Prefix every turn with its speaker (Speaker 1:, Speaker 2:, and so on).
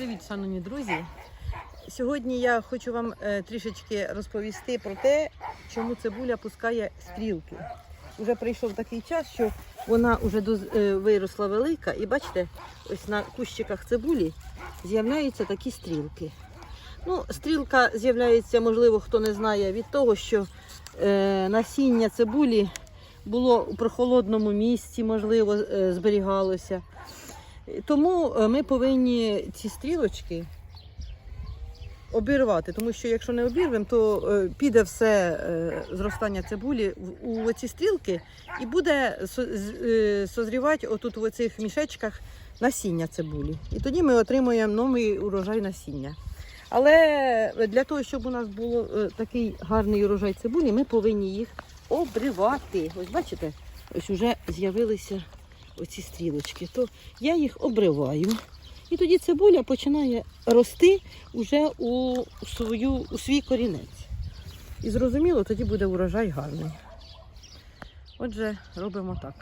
Speaker 1: Привіт, шановні друзі. Сьогодні я хочу вам е, трішечки розповісти про те, чому цибуля пускає стрілки. Уже прийшов такий час, що вона вже е, виросла велика, і бачите, ось на кущиках цибулі з'являються такі стрілки. Ну, стрілка з'являється, можливо, хто не знає, від того, що е, насіння цибулі було у прохолодному місці, можливо, зберігалося. Тому е, ми повинні ці стрілочки обірвати, тому що якщо не обірвемо, то е, піде все е, зростання цибулі у оці стрілки і буде созрівати отут в оцих мішечках насіння цибулі. І тоді ми отримуємо новий урожай насіння. Але для того, щоб у нас був такий гарний урожай цибулі, ми повинні їх обривати. Ось бачите, ось вже з'явилися оці стрілочки. То я їх обриваю. І тоді цибуля починає рости вже у, свою, у свій корінець. І зрозуміло, тоді буде урожай гарний. Отже, робимо так.